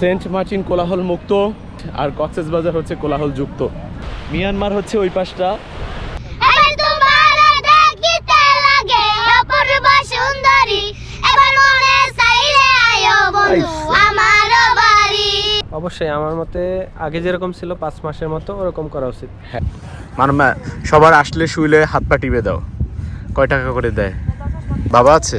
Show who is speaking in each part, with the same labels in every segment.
Speaker 1: Saint Martin কোলাহল মুক্ত আর কক্সেস বাজার হচ্ছে কোলাহল যুক্ত। মিয়ানমার হচ্ছে ওই পাশটা।
Speaker 2: মনে
Speaker 3: অবশ্যই আমার মতে আগে যেরকম ছিল পাঁচ মাসের মতো ওরকম করা উচিত।
Speaker 1: হ্যাঁ। মানে সবার আসলে শুইলে হাত পা টিপে দাও। কয় টাকা করে দেয়? বাবা আছে?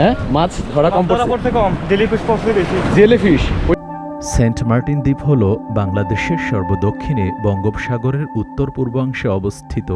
Speaker 1: হ্যাঁ? মাছ ধরা কম পড়ছে।
Speaker 3: কম। জেলিফিশ পড়ছে বেশি।
Speaker 1: জেলিফিশ।
Speaker 4: সেন্ট মার্টিন দ্বীপ হল বাংলাদেশের সর্বদক্ষিণে বঙ্গোপসাগরের উত্তর পূর্বাংশে অবস্থিত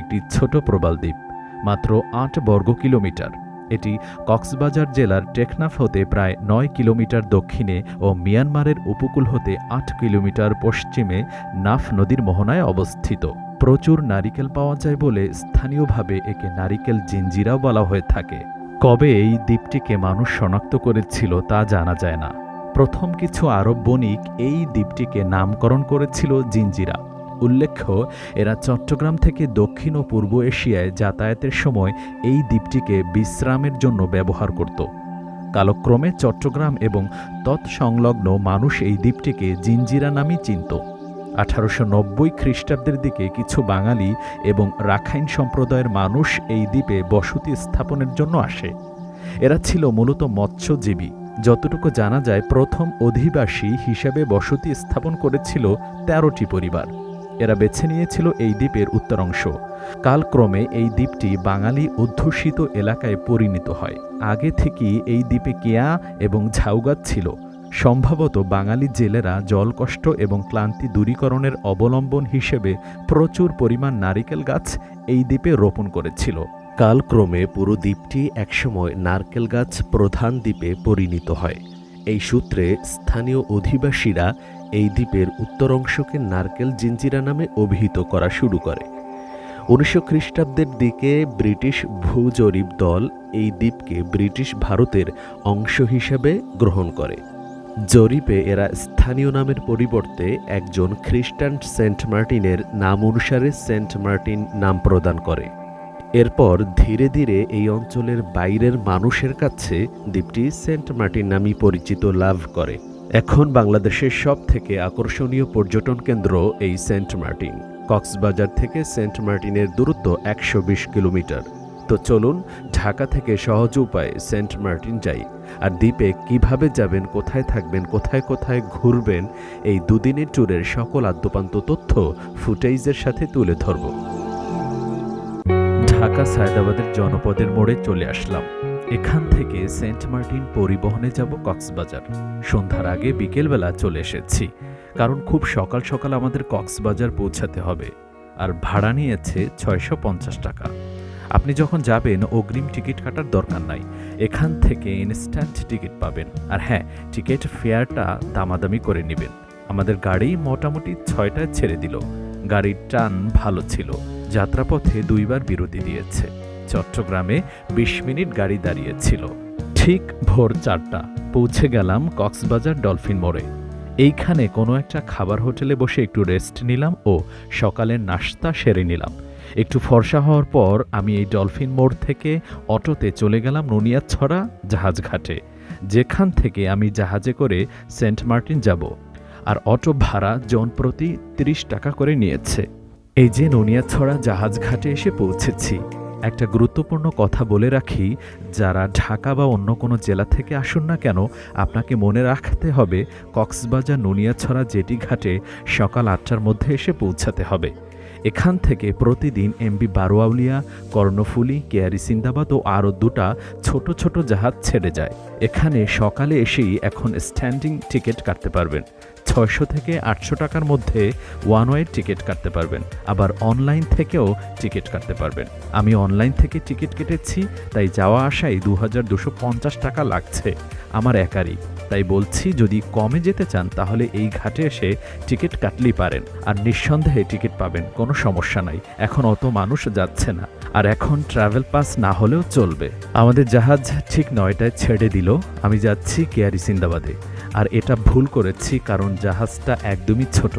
Speaker 4: একটি ছোট প্রবাল দ্বীপ মাত্র আট বর্গ কিলোমিটার। এটি কক্সবাজার জেলার টেকনাফ হতে প্রায় নয় কিলোমিটার দক্ষিণে ও মিয়ানমারের উপকূল হতে আট কিলোমিটার পশ্চিমে নাফ নদীর মোহনায় অবস্থিত। প্রচুর নারিকেল পাওয়া যায় বলে স্থানীয়ভাবে একে নারিকেল জিঞ্জিরাও বলা হয়ে থাকে। কবে এই দ্বীপটিকে মানুষ শনাক্ত করেছিল তা জানা যায় না। প্রথম কিছু আরব বণিক এই দ্বীপটিকে নামকরণ করেছিল জিঞ্জিরা উল্লেখ্য, এরা চট্টগ্রাম থেকে দক্ষিণ ও পূর্ব এশিয়ায় যাতায়াতের সময় এই দ্বীপটিকে বিশ্রামের জন্য ব্যবহার করত। কালক্রমে চট্টগ্রাম এবং তৎসংলগ্ন মানুষ এই দ্বীপটিকে জিঞ্জিরা নামই চিনত। আঠারোশো নব্বই খ্রিস্টাব্দের দিকে কিছু বাঙালি এবং রাখাইন সম্প্রদায়ের মানুষ এই দ্বীপে বসতি স্থাপনের জন্য আসে। এরা ছিল মূলত মৎস্যজীবী। যতটুকু জানা যায়, প্রথম অধিবাসী হিসাবে বসতি স্থাপন করেছিল তেরোটি পরিবার। এরা বেছে নিয়েছিল এই দ্বীপের উত্তরাংশ। কালক্রমে এই দ্বীপটি বাঙালি অধ্যুষিত এলাকায় পরিণত হয়। আগে থেকেই এই দ্বীপে কেয়া এবং ঝাউগাছ ছিল। সম্ভবত বাঙালি জেলেরা জলকষ্ট এবং ক্লান্তি দূরীকরণের অবলম্বন হিসেবে প্রচুর পরিমাণ নারিকেল গাছ এই দ্বীপে রোপণ করেছিল। কালক্রমে পুরো দ্বীপটি একসময় নারকেল গাছ প্রধান দ্বীপে পরিণত হয়। এই সূত্রে স্থানীয় অধিবাসীরা এই দ্বীপের উত্তর অংশকে নারকেল জিঞ্জিরা নামে অভিহিত করা শুরু করে। উনিশশো খ্রিস্টাব্দের দিকে ব্রিটিশ ভূজরিপ দল এই দ্বীপকে ব্রিটিশ ভারতের অংশ হিসেবে গ্রহণ করে। জরিপে এরা স্থানীয় নামের পরিবর্তে একজন খ্রিস্টান সেন্ট মার্টিনের নাম অনুসারে সেন্ট মার্টিন নাম প্রদান করে। এরপর ধীরে ধীরে এই অঞ্চলের বাইরের মানুষের কাছে দ্বীপটি সেন্ট মার্টিন নামই পরিচিত লাভ করে। এখন বাংলাদেশের সব থেকে আকর্ষণীয় পর্যটন কেন্দ্র এই সেন্ট মার্টিন। কক্সবাজার থেকে সেন্ট মার্টিনের দূরত্ব একশো বিশ কিলোমিটার। তো চলুন ঢাকা থেকে সহজ উপায়ে সেন্ট মার্টিন যাই। আর দ্বীপে কীভাবে যাবেন, কোথায় থাকবেন, কোথায় কোথায় ঘুরবেন, এই দুদিনের ট্যুরের সকল আদ্যপান্ত তথ্য ফুটেজের সাথে তুলে ধরব। ঢাকা সায়দাবাদের জনপদের মোড়ে চলে আসলাম। এখান থেকে সেন্ট মার্টিন পরিবহনে যাব কক্সবাজার। সন্ধ্যার আগে বিকেলবেলা চলে এসেছি, কারণ খুব সকাল সকাল আমাদের কক্সবাজার পৌঁছাতে হবে। আর ভাড়া নিয়েছে ছয়শো পঞ্চাশ টাকা। আপনি যখন যাবেন, অগ্রিম টিকিট কাটার দরকার নাই। এখান থেকে ইনস্ট্যান্ট টিকিট পাবেন। আর হ্যাঁ টিকিট ফেয়ারটা দামাদামি করে নেবেন। আমাদের গাড়ি মোটামুটি ছয়টায় ছেড়ে দিল। গাড়ির টান ভালো ছিল। যাত্রাপথে দুইবার বিরতি দিয়েছে। চট্টগ্রামে বিশ মিনিট গাড়ি দাঁড়িয়েছিল। ঠিক ভোর চারটা। পৌঁছে গেলাম কক্সবাজার ডলফিন মোড়ে। এইখানে কোনো একটা খাবার হোটেলে বসে একটু রেস্ট নিলাম ও সকালের নাস্তা সেরে নিলাম। একটু ফর্সা হওয়ার পর আমি এই ডলফিন মোড় থেকে অটোতে চলে গেলাম নুনিয়াছড়া জাহাজ ঘাটে। যেখান থেকে আমি জাহাজে করে সেন্ট মার্টিন যাব। আর অটো ভাড়া জন প্রতি তিরিশ টাকা করে নিয়েছে। এই যে ননিয়াছড়া জাহাজ ঘাটে এসে পৌঁছেছি। একটা গুরুত্বপূর্ণ কথা বলে রাখি, যারা ঢাকা বা অন্য কোনো জেলা থেকে আসুন না কেন, আপনাকে মনে রাখতে হবে, কক্সবাজার নুনিয়াছড়া জেটি ঘাটে সকাল আটটার মধ্যে এসে পৌঁছাতে হবে। এখান থেকে প্রতিদিন এমবি বারোয়াউলিয়া, কর্ণফুলি, কেয়ারি সিন্দাবাদ ও আরও দুটা ছোট ছোট জাহাজ ছেড়ে যায়। এখানে সকালে এসেই এখন স্ট্যান্ডিং টিকিট কাটতে পারবেন। ছয়শো থেকে আটশো টাকার মধ্যে ওয়ান ওয়ে টিকিট কাটতে পারবেন। আবার অনলাইন থেকেও টিকিট কাটতে পারবেন। আমি অনলাইন থেকে টিকিট কেটেছি, তাই যাওয়া আসায় দু হাজার দুশো পঞ্চাশ টাকা লাগছে। আমার একারই। তাই বলছি, যদি কমে যেতে চান, তাহলে এই ঘাটে এসে টিকিট কাটলেই পারেন। আর নিঃসন্দেহে টিকিট পাবেন, কোনো সমস্যা নাই। এখন অত মানুষ যাচ্ছে না। আর এখন ট্রাভেল পাস না হলেও চলবে। আমাদের জাহাজ ঠিক নয়টায় ছেড়ে দিল। আমি যাচ্ছি কেয়ারি সিন্দাবাদে। আর এটা ভুল করেছি কারণ জাহাজটা একদমই ছোট।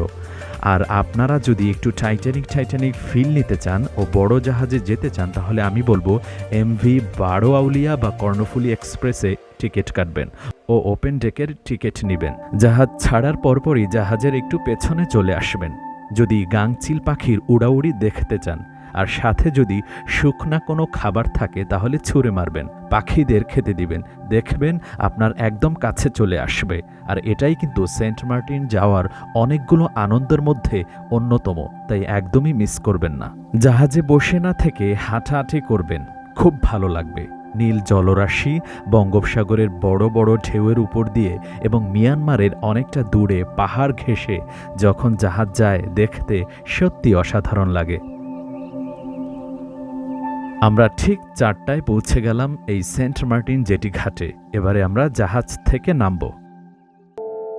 Speaker 4: আর আপনারা যদি একটু টাইটানিক টাইটানিক ফিল নিতে চান ও বড় জাহাজে যেতে চান, তাহলে আমি বলব এমভি বারো আউলিয়া বা কর্ণফুলি এক্সপ্রেসে টিকিট কাটবেন ও ওপেন ডেকের টিকিট নেবেন। জাহাজ ছাড়ার পরপরই জাহাজের একটু পেছনে চলে আসবেন। যদি গাংচিল পাখির উড়াউড়ি দেখতে চান আর সাথে যদি শুকনা কোনো খাবার থাকে, তাহলে ছুঁড়ে মারবেন। পাখিদের খেতে দিবেন। দেখবেন আপনার একদম কাছে চলে আসবে। আর এটাই কিন্তু সেন্ট মার্টিন যাওয়ার অনেকগুলো আনন্দের মধ্যে অন্যতম। তাই একদমই মিস করবেন না। জাহাজে বসে না থেকে হাঁটাহাঁটি করবেন। খুব ভালো লাগবে। নীল জলরাশি, বঙ্গোপসাগরের বড় বড় ঢেউয়ের উপর দিয়ে এবং মিয়ানমারের অনেকটা দূরে পাহাড় ঘেঁষে যখন জাহাজ যায়, দেখতে সত্যি অসাধারণ লাগে। আমরা ঠিক চারটায় পৌঁছে গেলাম এই সেন্ট মার্টিন জেটি ঘাটে। এবারে আমরা জাহাজ থেকে নামব।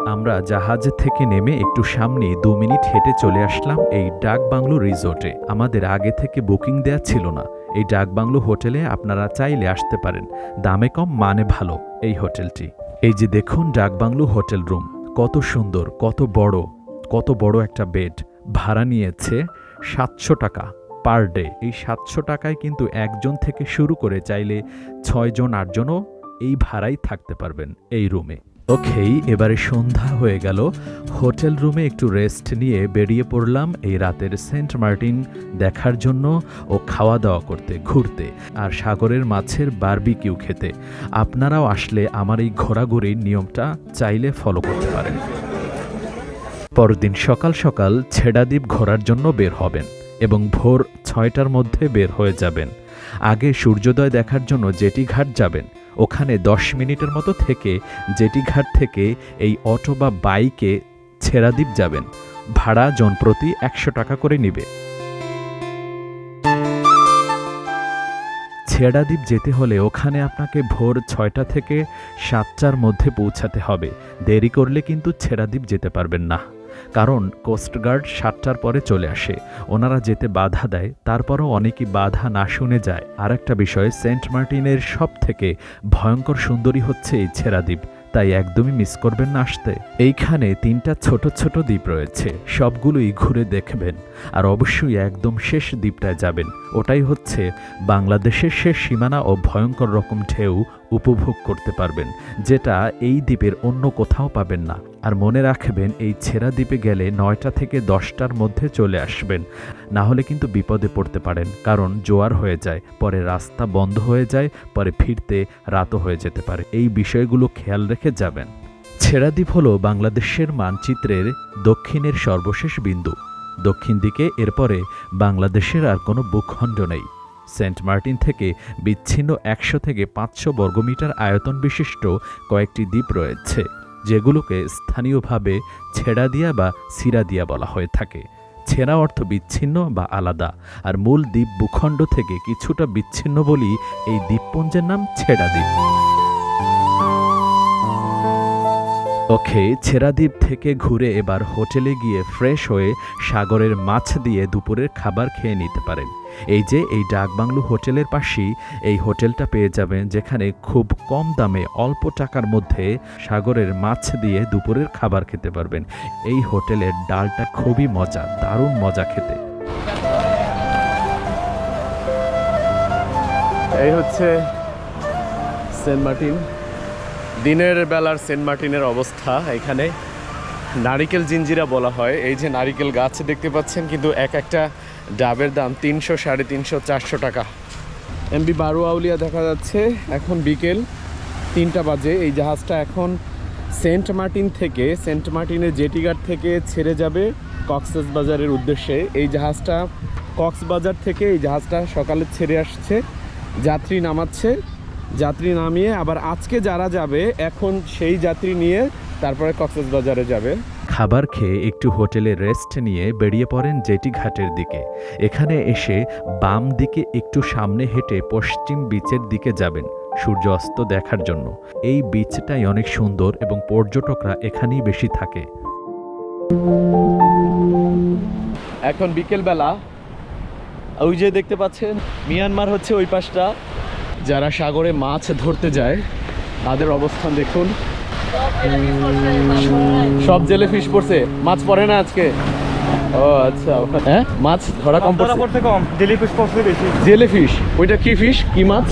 Speaker 4: আমরা জাহাজ থেকে নেমে একটু সামনে দু মিনিট হেঁটে চলে আসলাম এই ডাক বাংলো রিসোর্টে। আমাদের আগে থেকে বুকিং দেয়া ছিল না। এই ডাক বাংলো হোটেলে আপনারা চাইলে আসতে পারেন। দামে কম মানে ভালো এই হোটেলটি। এই যে দেখুন ডাক বাংলো হোটেল রুম। কত সুন্দর, কত বড় কত বড় একটা বেড। ভাড়া নিয়েছে সাতশো টাকা। পার ডে এই সাতশো টাকায় কিন্তু একজন থেকে শুরু করে চাইলে ছয়জন, আটজনও এই ভাড়াই থাকতে পারবেন এই রুমে। ওকেই, এবারে সন্ধ্যা হয়ে গেল। হোটেল রুমে একটু রেস্ট নিয়ে বেরিয়ে পড়লাম এই রাতের সেন্ট মার্টিন দেখার জন্য ও খাওয়া দাওয়া করতে, ঘুরতে আর সাগরের মাছের বারবিকিউ খেতে। আপনারাও আসলে আমার এই ঘোরাঘুরির নিয়মটা চাইলে ফলো করতে পারেন। পরদিন সকাল সকাল ছেড়াদ্বীপ ঘোরার জন্য বের হবেন। এবং ভোর ছয়টার মধ্যে বের হয়ে যাবেন। আগে সূর্যোদয় দেখার জন্য জেটি ঘাট যাবেন। ওখানে দশ মিনিটের মতো থেকে জেটি ঘাট থেকে এই অটো বা বাইকে ছেড়াদ্বীপ যাবেন। ভাড়া জনপ্রতি একশো টাকা করে নিবে। ছেড়াদ্বীপ যেতে হলে ওখানে আপনাকে ভোর ছয়টা থেকে সাতটার মধ্যে পৌঁছাতে হবে। দেরি করলে কিন্তু ছেড়াদ্বীপ যেতে পারবেন না। কারণ কোস্টগার্ড সাতটার পরে চলে আসে। ওনারা যেতে বাধা দেয়, তারপরও অনেকেই বাধা না শুনে যায়। আর একটা বিষয় সেন্ট মার্টিনের সব থেকে ভয়ঙ্কর সুন্দরী হচ্ছে এই ছেড়াদ্বীপ তাই একদমই মিস করবেন না আসতে। এইখানে তিনটা ছোট ছোট দ্বীপ রয়েছে, সবগুলোই ঘুরে দেখবেন। আর অবশ্যই একদম শেষ দ্বীপটায় যাবেন। ওটাই হচ্ছে বাংলাদেশের শেষ সীমানা ও ভয়ঙ্কর রকম ঢেউ উপভোগ করতে পারবেন, যেটা এই দ্বীপের অন্য কোথাও পাবেন না। আর মনে রাখবেন, এই ছেঁড়া দ্বীপে গেলে নয়টা থেকে দশটার মধ্যে চলে আসবেন। না হলে কিন্তু বিপদে পড়তে পারেন, কারণ জোয়ার হয়ে যায়, পরে রাস্তা বন্ধ হয়ে যায়, পরে ফিরতে রাতও হয়ে যেতে পারে। এই বিষয়গুলো খেয়াল রেখে যাবেন। ছেড়াদ্বীপ হল বাংলাদেশের মানচিত্রের দক্ষিণের সর্বশেষ বিন্দু। দক্ষিণ দিকে এরপরে বাংলাদেশের আর কোনো ভূখণ্ড নেই। সেন্ট মার্টিন থেকে বিচ্ছিন্ন একশো থেকে পাঁচশো বর্গমিটার আয়তন বিশিষ্ট কয়েকটি দ্বীপ রয়েছে। যেগুলোকে স্থানীয়ভাবে ছেড়াদিয়া বা সিরা দিয়া বলা হয়ে থাকে। ছেঁড়া অর্থ বিচ্ছিন্ন বা আলাদা, আর মূল দ্বীপ ভূখণ্ড থেকে কিছুটা বিচ্ছিন্ন বলি এই দ্বীপপুঞ্জের নাম ছেড়া দ্বীপ। ওকে ছেড়াদ্বীপ থেকে ঘুরে এবার হোটেলে গিয়ে ফ্রেশ হয়ে সাগরের মাছ দিয়ে দুপুরের খাবার খেয়ে নিতে পারেন। এই যে এই ডাকবাংলো হোটেলের পাশেই এই হোটেলটা পেয়ে যাবেন, যেখানে খুব কম দামে অল্প টাকার মধ্যে সাগরের মাছ দিয়ে দুপুরের খাবার খেতে পারবেন। এই হোটেলের ডালটা খুবই মজা, দারুণ মজা খেতে।
Speaker 1: এই হচ্ছে সেন্ট মার্টিন। দিনের বেলার সেন্ট মার্টিনের অবস্থা এখানে। নারিকেল জিঞ্জিরা বলা হয়। এই যে নারিকেল গাছ দেখতে পাচ্ছেন, কিন্তু এক একটা ডাবের দাম তিনশো সাড়ে তিনশো, চারশো টাকা। এমবি বারো আউলিয়া দেখা যাচ্ছে, এখন বিকেল তিনটা বাজে। এই জাহাজটা এখন সেন্ট মার্টিন থেকে, সেন্ট মার্টিনের জেটিঘাট থেকে ছেড়ে যাবে কক্সেস বাজারের উদ্দেশ্যে। এই জাহাজটা কক্সবাজার থেকে, এই জাহাজটা সকালে ছেড়ে আসছে, যাত্রী নামাচ্ছে। যাত্রী নামিয়ে আবার আজকে যারা যাবে, এখন সেই যাত্রী নিয়ে তারপরে কক্সেস বাজারে যাবে।
Speaker 4: খাবার খেয়ে একটু হোটেলে রেস্ট নিয়ে বেরিয়ে পড়েন জেটি ঘাটের দিকে। এখানে এসে বাম দিকে একটু সামনে হেঁটে পশ্চিম বিচের দিকে যাবেন সূর্য অস্ত দেখার জন্য। এই বিচটাই অনেক সুন্দর এবং পর্যটকরা এখানেই বেশি থাকে।
Speaker 1: এখন বিকেলবেলা, ওই যে দেখতে পাচ্ছেন, মিয়ানমার হচ্ছে ওই পাশটা। যারা সাগরে মাছ ধরতে যায়, তাদের অবস্থান দেখুন। সব জেলে ফিশ পড়ছে। মাছ পড়ে না আজকে? ও আচ্ছা। হ্যাঁ? মাছ ধরা কম পড়ছে।
Speaker 3: কম। জেলি ফিশ পড়ছে বেশি।
Speaker 1: জেলে ফিশ ওইটা কি ফিশ কি মাছ?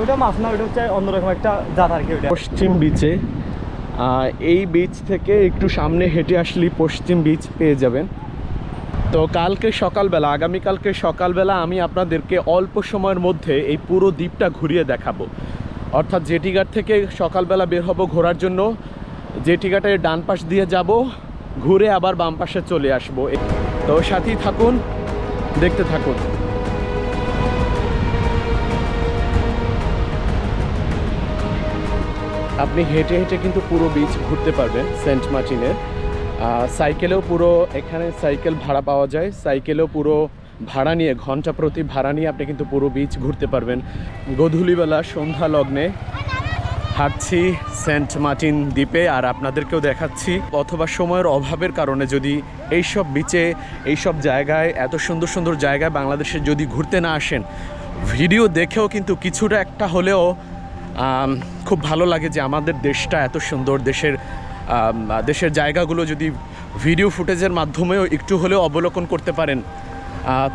Speaker 5: ওটা মাছ না ওটা হচ্ছে অন্যরকম একটা জাত আর কি ওটা
Speaker 1: পশ্চিম বিচে এই বিচ থেকে একটু সামনে হেঁটে আসলেই পশ্চিম বিচ পেয়ে যাবেন। তো কালকে সকালবেলা আগামীকালকে সকালবেলা আমি আপনাদেরকে অল্প সময়ের মধ্যে এই পুরো দ্বীপটা ঘুরিয়ে দেখাবো। অর্থাৎ জেটিঘাট থেকে সকালবেলা বের হব ঘোরার জন্য। জেটিঘাটের ডান পাশ দিয়ে যাব, ঘুরে আবার বাম পাশে চলে আসব। তো সাথেই থাকুন, দেখতে থাকুন। আপনি হেঁটে হেঁটে কিন্তু পুরো বিচ ঘুরতে পারবেন সেন্ট মার্টিনের সাইকেলেও পুরো এখানে সাইকেল ভাড়া পাওয়া যায়। সাইকেলেও পুরো ভাড়া নিয়ে ঘণ্টা প্রতি ভাড়া নিয়ে আপনি কিন্তু পুরো বিচ ঘুরতে পারবেন। গধূলিবেলা সন্ধ্যা লগ্নে হাঁটছি সেন্ট মার্টিন দ্বীপে আর আপনাদেরকেও দেখাচ্ছি। অথবা সময়ের অভাবের কারণে যদি এইসব বিচে এইসব জায়গায়, এত সুন্দর সুন্দর জায়গায় বাংলাদেশে যদি ঘুরতে না আসেন, ভিডিও দেখেও কিন্তু কিছুটা একটা হলেও খুব ভালো লাগে যে আমাদের দেশটা এত সুন্দর, দেশের দেশের জায়গাগুলো যদি ভিডিও ফুটেজের মাধ্যমেও একটু হলেও অবলোকন করতে পারেন।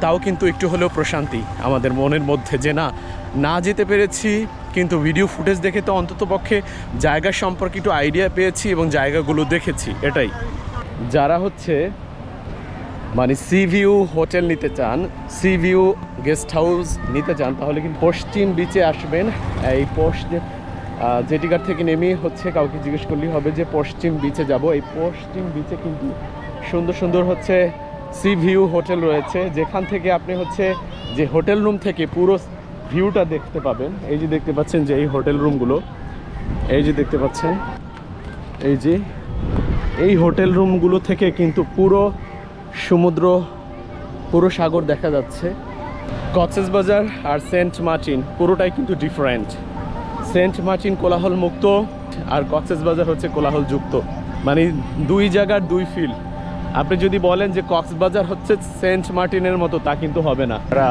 Speaker 1: তাও কিন্তু একটু হলেও প্রশান্তি। আমাদের মনের মধ্যে যে না না যেতে পেরেছি, কিন্তু ভিডিও ফুটেজ দেখে তো অন্তত পক্ষে জায়গা সম্পর্কে একটু আইডিয়া পেয়েছি এবং জায়গাগুলো দেখেছি, এটাই। যারা হচ্ছে মানে সি ভিউ হোটেল নিতে চান সি ভিউ গেস্ট হাউস নিতে চান, তাহলে কিন্তু পশ্চিম বিচে আসবেন। এই পোস্ট জেটিঘাট থেকে নেমে হচ্ছে কাউকে জিজ্ঞেস করলেই হবে যে পশ্চিম বিচে যাব। এই পশ্চিম বিচে কিন্তু সুন্দর সুন্দর হচ্ছে সি ভিউ হোটেল রয়েছে, যেখান থেকে আপনি হচ্ছে যে হোটেল রুম থেকে পুরো ভিউটা দেখতে পাবেন। এই যে দেখতে পাচ্ছেন যে এই হোটেল রুমগুলো। এই যে দেখতে পাচ্ছেন, এই যে এই হোটেল রুমগুলো থেকে কিন্তু পুরো সমুদ্র, পুরো সাগর দেখা যাচ্ছে। কক্সেস বাজার আর সেন্ট মার্টিন পুরোটাই কিন্তু ডিফারেন্ট সেন্ট মার্টিন কোলাহল মুক্ত আর কক্সেস বাজার হচ্ছে কোলাহল যুক্ত মানে দুই জায়গার দুই ফিল আপনি যদি বলেন যে কক্সবাজার হচ্ছে সেন্ট মার্টিনের মতো, তা কিন্তু হবে না। তারা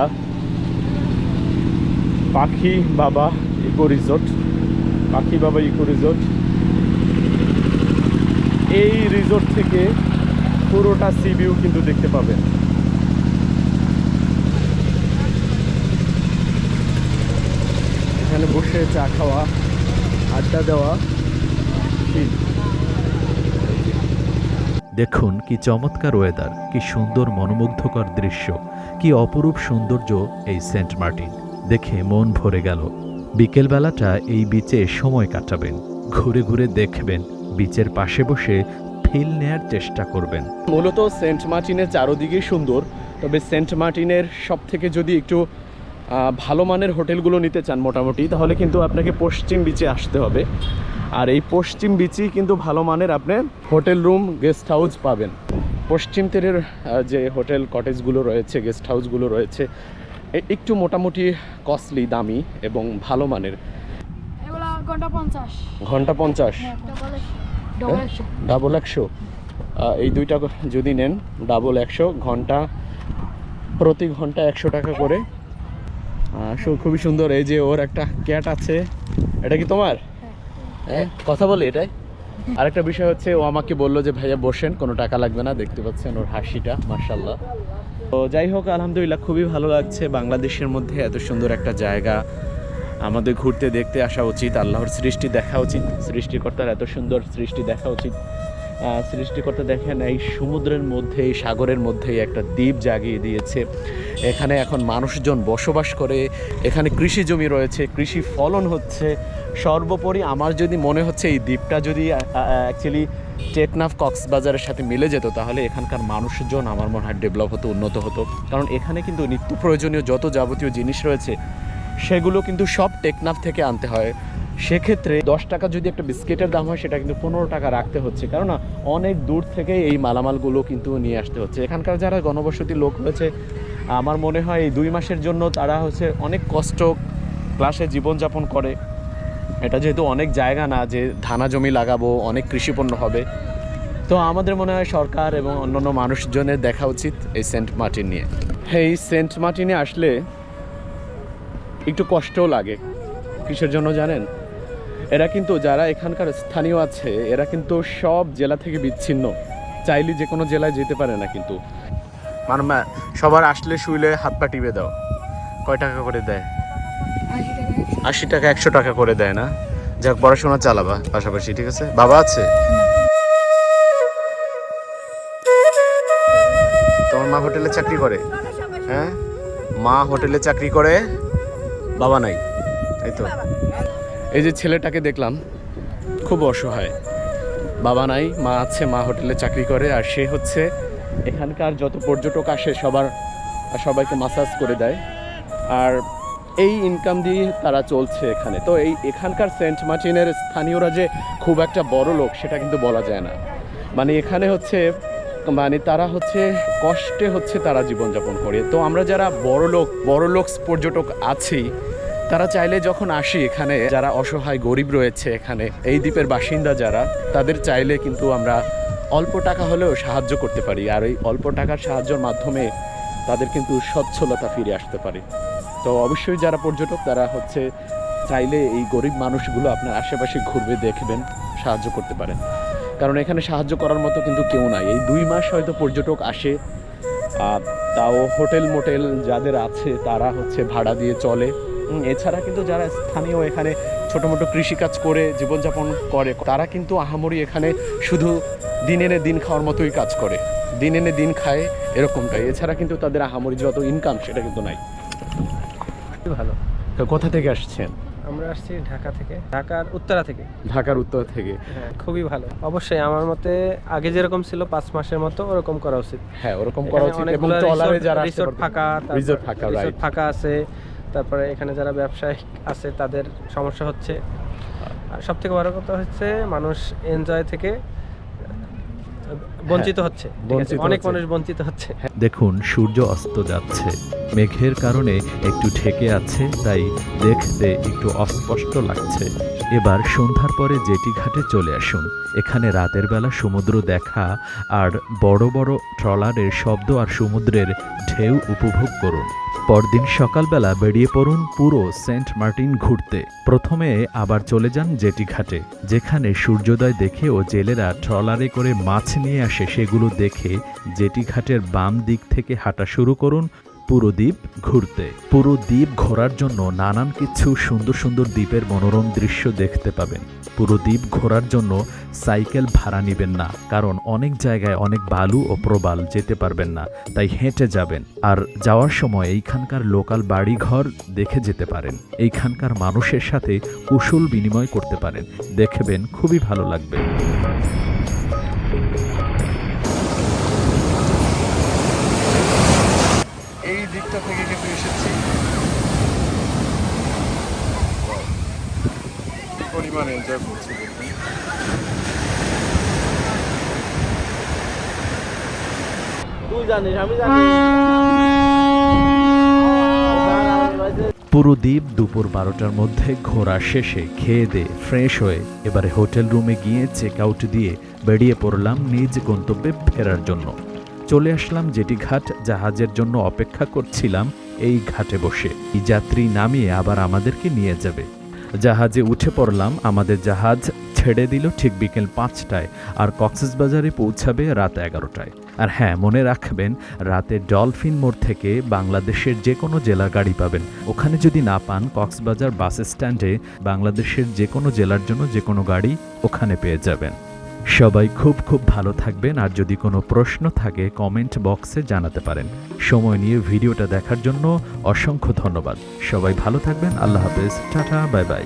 Speaker 1: পাখি বাবা ইকো রিসোর্ট, পাখি বাবা ইকো রিসোর্ট। এই রিসোর্ট থেকে পুরোটা সি ভিউ কিন্তু দেখতে পাবেন। এখানে বসে চা খাওয়া, আড্ডা দেওয়া, ঠিক।
Speaker 4: দেখুন কি চমৎকার ওয়েদার কি সুন্দর মনোমুগ্ধকর দৃশ্য, কি অপরূপ সৌন্দর্য এই সেন্ট মার্টিন। দেখে মন ভরে গেল। বিকেলবেলাটা এই বিচে সময় কাটাবেন, ঘুরে ঘুরে দেখবেন বিচের পাশে বসে ফিল নেয়ার চেষ্টা করবেন।
Speaker 1: মূলত সেন্ট মার্টিনের চারোদিকেই সুন্দর, তবে সেন্ট মার্টিনের সব থেকে যদি একটু ভালো মানের হোটেলগুলো নিতে চান মোটামুটি তাহলে কিন্তু আপনাকে পশ্চিম বিচে আসতে হবে। আর এই পশ্চিম বিচেই কিন্তু ভালো মানের আপনি হোটেল রুম গেস্ট হাউস পাবেন। পশ্চিম তীরের যে হোটেল কটেজগুলো রয়েছে গেস্ট হাউসগুলো রয়েছে একটু মোটামুটি কস্টলি দামি এবং ভালো মানের।
Speaker 2: ঘণ্টা পঞ্চাশ। ডাবল একশো।
Speaker 1: এই দুইটা যদি নেন ডাবল একশো ঘণ্টা প্রতি ঘণ্টা একশো টাকা করে। সু- খুবই সুন্দর। এই যে ওর একটা ক্যাট আছে। এটা কি তোমার? হ্যাঁ। কথা বলে এটাই। আরেকটা বিষয় হচ্ছে ও আমাকে বলল যে ভাইয়া বসেন কোনো টাকা লাগবে না দেখতে পাচ্ছেন ওর হাসিটা মার্শাল্লাহ তো যাই হোক আলহামদুলিল্লাহ খুবই ভালো লাগছে। বাংলাদেশের মধ্যে এত সুন্দর একটা জায়গা। আমাদের ঘুরতে দেখতে আসা উচিত। আল্লাহর সৃষ্টি দেখা উচিত। সৃষ্টিকর্তার এত সুন্দর সৃষ্টি দেখা উচিত। সৃষ্টিকর্তা দেখেন, এই সমুদ্রের মধ্যে, এই সাগরের মধ্যেই একটা দ্বীপ জাগিয়ে দিয়েছে। এখানে এখন মানুষজন বসবাস করে, এখানে কৃষি জমি রয়েছে, কৃষি ফলন হচ্ছে। সর্বোপরি আমার যদি মনে হচ্ছে এই দ্বীপটা যদি অ্যাকচুয়ালি টেকনাফ কক্সবাজারের সাথে মিলে যেত, তাহলে এখানকার মানুষজন আমার মনে হয় ডেভেলপ হতো, উন্নত হতো। কারণ এখানে কিন্তু নিত্য প্রয়োজনীয় যত যাবতীয় জিনিস রয়েছে, সেগুলো কিন্তু সব টেকনাফ থেকে আনতে হয়। সেক্ষেত্রে দশ টাকা যদি একটা বিস্কিটের দাম হয়, সেটা কিন্তু পনেরো টাকা রাখতে হচ্ছে। কেননা অনেক দূর থেকে এই মালামালগুলো কিন্তু নিয়ে আসতে হচ্ছে। এখানকার যারা গণবসতি লোক রয়েছে, আমার মনে হয় এই দুই মাসের জন্য তারা হচ্ছে অনেক কষ্ট ক্লাসে জীবনযাপন করে। এটা যেহেতু অনেক জায়গা না যে ধানা জমি লাগাবো, অনেক কৃষিপণ্য হবে। তো আমাদের মনে হয় সরকার এবং অন্যান্য মানুষজনের দেখা উচিত এই সেন্ট মার্টিন নিয়ে। হ্যাঁ এই সেন্ট মার্টিনে আসলে একটু কষ্টও লাগে। কিসের জন্য জানেন? এরা কিন্তু যারা এখানকার স্থানীয় আছে, এরা কিন্তু সব জেলা থেকে বিচ্ছিন্ন। চাইলে যে কোনো জেলায় যেতে পারে না কিন্তু। মানে সবার আসলে শুইলে হাত পা টিপে দাও। কয় টাকা করে দেয়?
Speaker 2: আশি টাকা,
Speaker 1: একশো টাকা করে দেয় না? যাক, পড়াশোনা চালাবা পাশাপাশি, ঠিক আছে? বাবা আছে? তোমার মা হোটেলে চাকরি করে? হ্যাঁ? মা হোটেলে চাকরি করে? বাবা নাই, তাই তো? এই যে ছেলেটাকে দেখলাম, খুব অসহায়। বাবা নাই, মা আছে, মা হোটেলে চাকরি করে, আর সে হচ্ছে এখানকার যত পর্যটক আসে, সবার সবাইকে মাসাজ করে দেয়। আর এই ইনকাম দিয়ে তারা চলছে এখানে। তো এই এখানকার সেন্ট মার্টিনের স্থানীয়রা যে খুব একটা বড় লোক, সেটা কিন্তু বলা যায় না। মানে এখানে হচ্ছে মানে তারা হচ্ছে কষ্টে হচ্ছে তারা জীবনযাপন করে। তো আমরা যারা বড় লোক বড় লোক পর্যটক আছি তারা চাইলে যখন আসি এখানে, যারা অসহায় গরিব রয়েছে এখানে, এই দ্বীপের বাসিন্দা যারা, তাদের চাইলে কিন্তু আমরা অল্প টাকা হলেও সাহায্য করতে পারি। আর এই অল্প টাকার সাহায্যের মাধ্যমে তাদের কিন্তু সচ্ছলতা ফিরে আসতে পারে। তো অবশ্যই যারা পর্যটক, তারা হচ্ছে চাইলে এই গরিব মানুষগুলো আপনার আশেপাশে ঘুরবে, দেখবেন, সাহায্য করতে পারেন। কারণ এখানে সাহায্য করার মতো কিন্তু কেউ নাই। এই দুই মাস হয়তো পর্যটক আসে তাও হোটেল মোটেল যাদের আছে, তারা হচ্ছে ভাড়া দিয়ে চলে। এছাড়া কিন্তু যারা স্থানীয় এখানে ছোটো মোটো কৃষিকাজ করে জীবনযাপন করে তারা কিন্তু আহামরি এখানে শুধু দিন এনে দিন খাওয়ার মতোই কাজ করে। দিন এনে দিন খায় এরকমটাই। এছাড়া কিন্তু তাদের আহামরি যত ইনকাম সেটা কিন্তু নাই।
Speaker 3: ভালো।
Speaker 1: তো কোথা থেকে আসছেন?
Speaker 3: আমরা আসছি ঢাকা থেকে। ঢাকার উত্তরা থেকে।
Speaker 1: ঢাকার উত্তর থেকে।
Speaker 3: হ্যাঁ খুবই ভালো। অবশ্যই আমার মতে আগে যেরকম ছিল পাঁচ মাসের মতো ওরকম করা উচিত।
Speaker 1: হ্যাঁ ওরকম করা উচিত এবং ট্রলারে যারা আসতে
Speaker 3: রিসোর্ট ফাঁকা
Speaker 1: রিসোর্ট ফাঁকা
Speaker 3: রিসোর্ট ফাঁকা আছে। তারপরে এখানে যারা ব্যবসায়িক আছে তাদের সমস্যা হচ্ছে আর সব থেকে বড় কথা হচ্ছে মানুষ এনজয় থেকে বঞ্চিত হচ্ছে ঠিক আছে?
Speaker 1: হ্যাঁ,
Speaker 3: অনেক মানুষ বঞ্চিত হচ্ছে।
Speaker 4: দেখুন সূর্য অস্ত যাচ্ছে। মেঘের কারণে একটু ঠেকে আছে তাই দেখতে একটু অস্পষ্ট লাগছে। এবার সন্ধ্যার পরে জেটি ঘাটে চলে আসুন। এখানে রাতের বেলা সমুদ্র দেখা আর বড় বড় ট্রলারের শব্দ আর সমুদ্রের ঢেউ উপভোগ করুন। পরদিন সকালবেলা বেরিয়ে পড়ুন পুরো সেন্ট মার্টিন ঘুরতে। প্রথমে আবার চলে যান জেটি ঘাটে, যেখানে সূর্যোদয় দেখে ও জেলেরা ট্রলারে করে মাছ নিয়ে আসে। সেগুলো দেখে জেটি ঘাটের বাম দিক থেকে হাঁটা শুরু করুন পুরো দ্বীপ ঘুরতে। পুরো দ্বীপ ঘোরার জন্য নানান কিছু সুন্দর সুন্দর দ্বীপের মনোরম দৃশ্য দেখতে পাবেন। পুরো দ্বীপ ঘোরার জন্য সাইকেল ভাড়া নেবেন না, কারণ অনেক জায়গায় অনেক বালু ও প্রবাল যেতে পারবেন না, তাই হেঁটে যাবেন। আর যাওয়ার সময় এইখানকার লোকাল বাড়িঘর দেখে যেতে পারেন। এইখানকার মানুষের সাথে কুশল বিনিময় করতে পারেন। দেখবেন খুবই ভালো লাগবে
Speaker 1: এই দিকটা থেকে কিন্তু এসেছি কি পরিমাণ এনজয় করছি
Speaker 4: পুরো দ্বীপ দুপুর বারোটার মধ্যে ঘোরা শেষে খেয়ে দে ফ্রেশ হয়ে। এবারে হোটেল রুমে গিয়ে চেক আউট দিয়ে বেরিয়ে পড়লাম নিজ গন্তব্যে ফেরার জন্য। চলে আসলাম যেটি ঘাট জাহাজের জন্য অপেক্ষা করছিলাম এই ঘাটে বসে। এই যাত্রী নামিয়ে আবার আমাদেরকে নিয়ে যাবে। জাহাজে উঠে পড়লাম, আমাদের জাহাজ ছেড়ে দিল ঠিক বিকেল পাঁচটায় আর কক্সবাজারে পৌঁছাবে রাত এগারোটায়। আর হ্যাঁ মনে রাখবেন, রাতে ডলফিন মোড় থেকে বাংলাদেশের যে কোনো জেলার গাড়ি পাবেন। ওখানে যদি না পান, কক্সবাজার বাস স্ট্যান্ডে বাংলাদেশের যে কোনো জেলার জন্য যে কোনো গাড়ি ওখানে পেয়ে যাবেন। সবাই খুব খুব ভালো থাকবেন, আর যদি কোনো প্রশ্ন থাকে কমেন্ট বক্সে জানাতে পারেন। সময় নিয়ে ভিডিওটা দেখার জন্য অসংখ্য ধন্যবাদ। সবাই ভালো থাকবেন, আল্লাহ হাফেজ, টাটা, বাই বাই।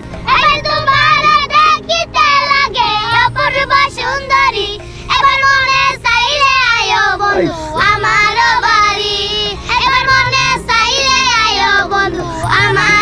Speaker 6: আমার